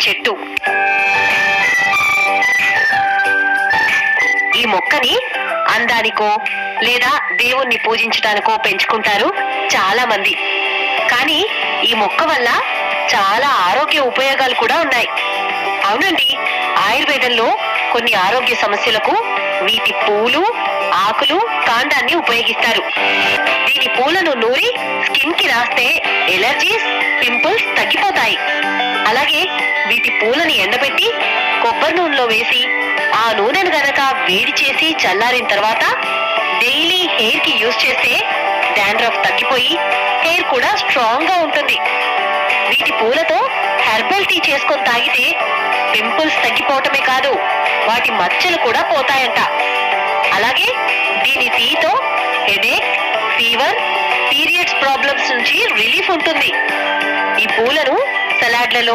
చెట్టు. ఈ మొక్కని అందానికో లేదా దేవుణ్ణి పూజించడానికో పెంచుకుంటారు చాలా మంది కానీ ఈ మొక్క వల్ల చాలా ఆరోగ్య ఉపయోగాలు కూడా ఉన్నాయి. అవునండి ఆయుర్వేదంలో కొన్ని ఆరోగ్య సమస్యలకు వీటి పూలు ఆకులు కాండాన్ని ఉపయోగిస్తారు. వీటి పూలని ఎండబెట్టి కొబ్బరి నూనెలో వేసి ఆ నూనెను గనక వేడి చేసి చల్లారిన తర్వాత డైలీ హెయిర్కి యూజ్ చేస్తే డాండ్రఫ్ తగ్గిపోయి హెయిర్ కూడా స్ట్రాంగ్గా ఉంటుంది. వీటి పూలతో హెర్బల్ టీ చేసుకొని తాగితే పింపుల్స్ తగ్గిపోవటమే కాదు వాటి మచ్చలు కూడా పోతాయంట. అలాగే దీని టీతో హెడేక్ ఫీవర్ పీరియడ్స్ ప్రాబ్లమ్స్ నుంచి రిలీఫ్ ఉంటుంది. ఈ పూలను సలాడ్లలో